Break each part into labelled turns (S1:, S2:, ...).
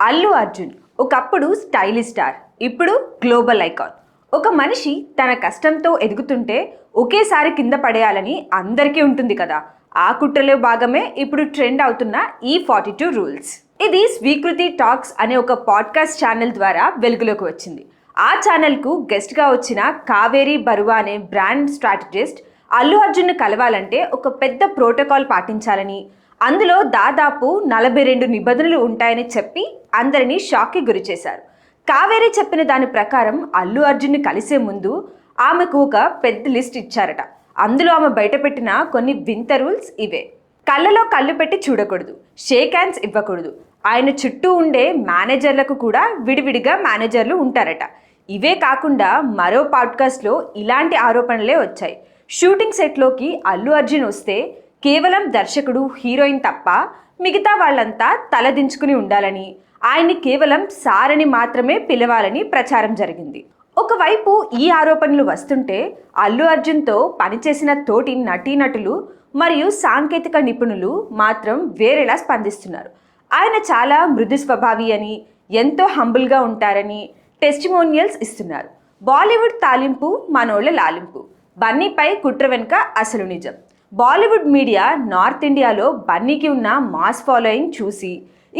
S1: అల్లు అర్జున్ ఒకప్పుడు stylish star ఇప్పుడు global icon. ఒక మనిషి తన కష్టంతో ఎదుగుతుంటే ఒకేసారి కింద పడేయాలని అందరికీ ఉంటుంది కదా. ఆ కుట్రలో భాగమే ఇప్పుడు ట్రెండ్ అవుతున్న ఈ ఫార్టీ టూ రూల్స్. ఇది స్వీకృతి టాక్స్ అనే ఒక పాడ్కాస్ట్ ఛానల్ ద్వారా వెలుగులోకి వచ్చింది. ఆ ఛానల్కు గెస్ట్గా వచ్చిన కావేరి బరువా అనే బ్రాండ్ స్ట్రాటజిస్ట్ అల్లు అర్జున్ను కలవాలంటే ఒక పెద్ద ప్రోటోకాల్ పాటించాలని అందులో దాదాపు నలభై రెండు నిబంధనలు ఉంటాయని చెప్పి అందరినీ షాక్కి గురిచేశారు కావేరి చెప్పిన దాని ప్రకారం అల్లు అర్జున్ని కలిసే ముందు ఆమెకు ఒక పెద్ద లిస్ట్ ఇచ్చారట. అందులో ఆమె బయటపెట్టిన కొన్ని వింత రూల్స్ ఇవే. కళ్ళలో కళ్ళు పెట్టి చూడకూడదు షేక్ హ్యాండ్స్ ఇవ్వకూడదు. ఆయన చుట్టూ ఉండే మేనేజర్లకు కూడా విడివిడిగా మేనేజర్లు ఉంటారట. ఇవే కాకుండా మరో పాడ్కాస్ట్లో ఇలాంటి ఆరోపణలే వచ్చాయి. షూటింగ్ సెట్లోకి అల్లు అర్జున్ వస్తే కేవలం దర్శకుడు హీరోయిన్ తప్ప మిగతా వాళ్ళంతా తలదించుకుని ఉండాలని ఆయన్ని కేవలం సారని మాత్రమే పిలవాలని ప్రచారం జరిగింది. ఒకవైపు ఈ ఆరోపణలు వస్తుంటే అల్లు అర్జున్తో పనిచేసిన తోటి నటీనటులు మరియు సాంకేతిక నిపుణులు మాత్రం వేరేలా స్పందిస్తున్నారు. ఆయన చాలా మృదు స్వభావి అని ఎంతో హంబుల్గా ఉంటారని టెస్టిమోనియల్స్ ఇస్తున్నారు. బాలీవుడ్ తాలింపు మనోళ్ళ లాలింపు. బన్నీపై కుట్ర వెనుక అసలు నిజం. బాలీవుడ్ మీడియా నార్త్ ఇండియాలో బన్నీకి ఉన్న మాస్ ఫాలోయింగ్ చూసి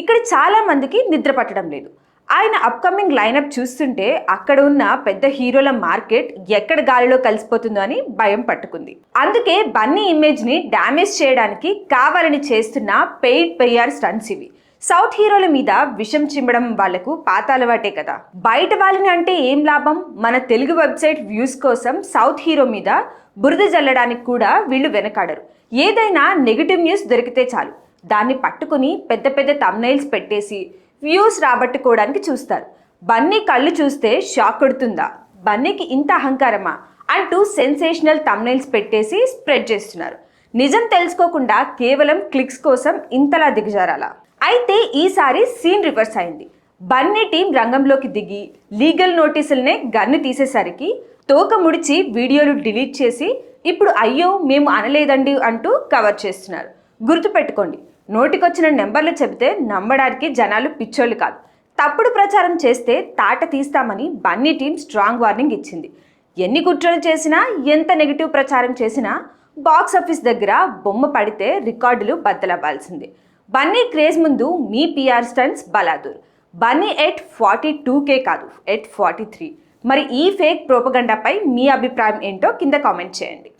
S1: ఇక్కడ చాలామందికి నిద్ర పట్టడం లేదు. ఆయన అప్కమింగ్ లైనప్ చూస్తుంటే అక్కడ ఉన్న పెద్ద హీరోల మార్కెట్ ఎక్కడ గాలిలో కలిసిపోతుందో అని భయం పట్టుకుంది. అందుకే బన్నీ ఇమేజ్ని డ్యామేజ్ చేయడానికి కావాలని చేస్తున్న పెయిడ్ పెయ్యార్ స్టన్స్ ఇవి. సౌత్ హీరోల మీద విషం చిమ్మడం వాళ్ళకు పాతాలవాటే కదా. బయట వాళ్ళని అంటే ఏం లాభం? మన తెలుగు వెబ్సైట్ వ్యూస్ కోసం సౌత్ హీరో మీద బురద జల్లడానికి కూడా వీళ్ళు వెనకాడరు. ఏదైనా నెగిటివ్ న్యూస్ దొరికితే చాలు. దాన్ని పట్టుకుని పెద్ద పెద్ద తమ్నైల్స్ పెట్టేసి వ్యూస్ రాబట్టుకోవడానికి చూస్తారు. బన్నీ కళ్ళు చూస్తే షాక్ కొడుతుందా? బన్నీకి ఇంత అహంకారమా? అంటూ సెన్సేషనల్ తమ్నైల్స్ పెట్టేసి స్ప్రెడ్ చేస్తున్నారు. నిజం తెలుసుకోకుండా కేవలం క్లిక్స్ కోసం ఇంతలా దిగజారాలా? అయితే ఈసారి సీన్ రివర్స్ అయింది. బన్నీ టీం రంగంలోకి దిగి లీగల్ నోటీసులనే గన్ను తీసేసరికి తోక ముడిచి వీడియోలు డిలీట్ చేసి ఇప్పుడు అయ్యో మేము అనలేదండి అంటూ కవర్ చేస్తున్నారు. గుర్తుపెట్టుకోండి నోటికొచ్చిన నెంబర్లు చెబితే నమ్మడానికి జనాలు పిచ్చోళ్ళు కాదు. తప్పుడు ప్రచారం చేస్తే తాట తీస్తామని బన్నీ టీం స్ట్రాంగ్ వార్నింగ్ ఇచ్చింది. ఎన్ని కుట్రలు చేసినా ఎంత నెగిటివ్ ప్రచారం చేసినా బాక్స్ ఆఫీస్ దగ్గర బొమ్మ పడితే రికార్డులు బద్దలవ్వాల్సిందే. బన్నీ క్రేజ్ ముందు మీ పిఆర్ స్టన్స్ బలాదూర్. బన్నీ ఎట్ ఫార్టీ టూకే కాదు ఎట్ ఫార్టీ త్రీ మరి ఈ ఫేక్ ప్రోపగండాపై మీ అభిప్రాయం ఏంటో కింద కామెంట్ చేయండి.